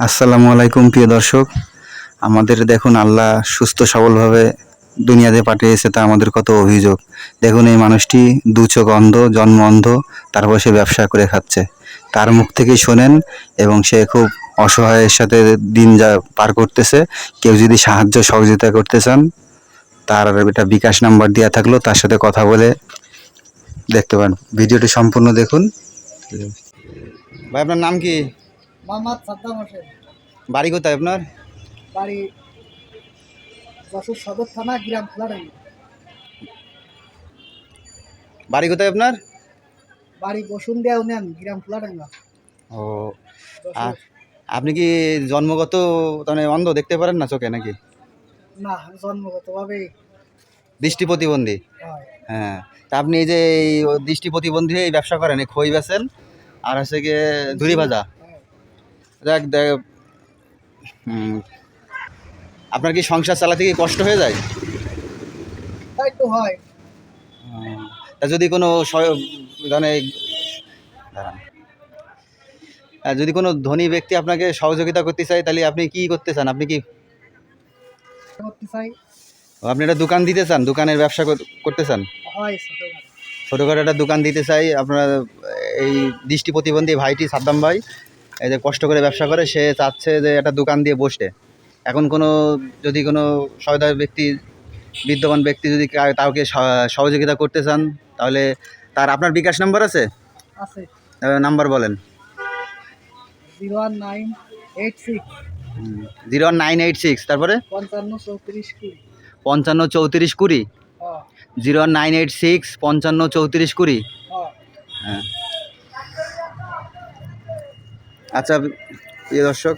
আসসালামু আলাইকুম, প্রিয় দর্শক। আমাদের দেখুন, আল্লাহ সুস্থ সবলভাবে দুনিয়াতে পাঠিয়েছে, তা আমাদের কত অভিযোগ। দেখুন, এই মানুষটি দু চোখ অন্ধ, জন্ম অন্ধ, তারপর সে ব্যবসা করে খাচ্ছে। তার মুখ থেকেই শোনেন, এবং সে খুব অসহায়ের সাথে দিন যা পার করতেছে, কেউ যদি সাহায্য সহযোগিতা করতে চান, তার এটা বিকাশ নাম্বার দেওয়া থাকল, তার সাথে কথা বলে দেখতে পারেন ভিডিওটি সম্পূর্ণ দেখুন। ভাই, আপনার নাম কি? মোহাম্মদ সাদ্দাম হোসেন। বাড়ি কোথায় আপনার? বাড়ি যশোর সদর থানা গ্রাম ফুলাডাঙ্গি বাড়ি কোথায় আপনার? বাড়ি বসুন্দিয়া ইউনিয়ন গ্রাম ফুলাডাঙ্গা ও যশোর। আ- আপনি কি জন্মগত মানে অন্ধ দেখতে পারেন না চোখে নাকি? না জন্মগতভাবে দৃষ্টি প্রতিবন্ধী? হ্যাঁ। তা আপনি এই যে দৃষ্টি প্রতিবন্ধী এই ব্যবসা করেন এই খই বেছেন আর হচ্ছে গিয়ে ঝুড়ি ভাজা। দেখ দেখ। আপনার কি সংসার চালাতে কি কষ্ট হয়ে যায়? তাই তো হয়। তা যদি কোনো মানে দাঁড়ান। যদি কোনো ধনী ব্যক্তি আপনাকে সহযোগিতা করতে চায় তাহলে আপনি কি করতে চান? আপনি কি করতে চাই। আপনি একটা দোকান দিতে চান? দোকানের ব্যবসা করতে চান? ছোটোখাটো একটা দোকান দিতে চাই। আপনার এই দৃষ্টি প্রতিবন্ধী ভাইটি সাদ্দাম ভাই। এই যে কষ্ট করে ব্যবসা করে সে চাচ্ছে যে একটা দোকান দিয়ে বসতে। এখন কোনো যদি কোনো সহায়তা ব্যক্তি বিদ্যমান ব্যক্তি যদি কাউকে সহযোগিতা করতে চান তাহলে তার আপনার বিকাশ নাম্বার আছে? আছে। নাম্বার বলেন। Zero one nine eight six. Zero nine eight six তারপরে? পঞ্চান্ন চৌত্রিশ কুড়ি। পঞ্চান্ন চৌত্রিশ কুড়ি। হ্যাঁ। জিরো নাইন এইট সিক্স পঞ্চান্ন চৌত্রিশ কুড়ি। হ্যাঁ। হ্যাঁ। আচ্ছা প্রিয় দর্শক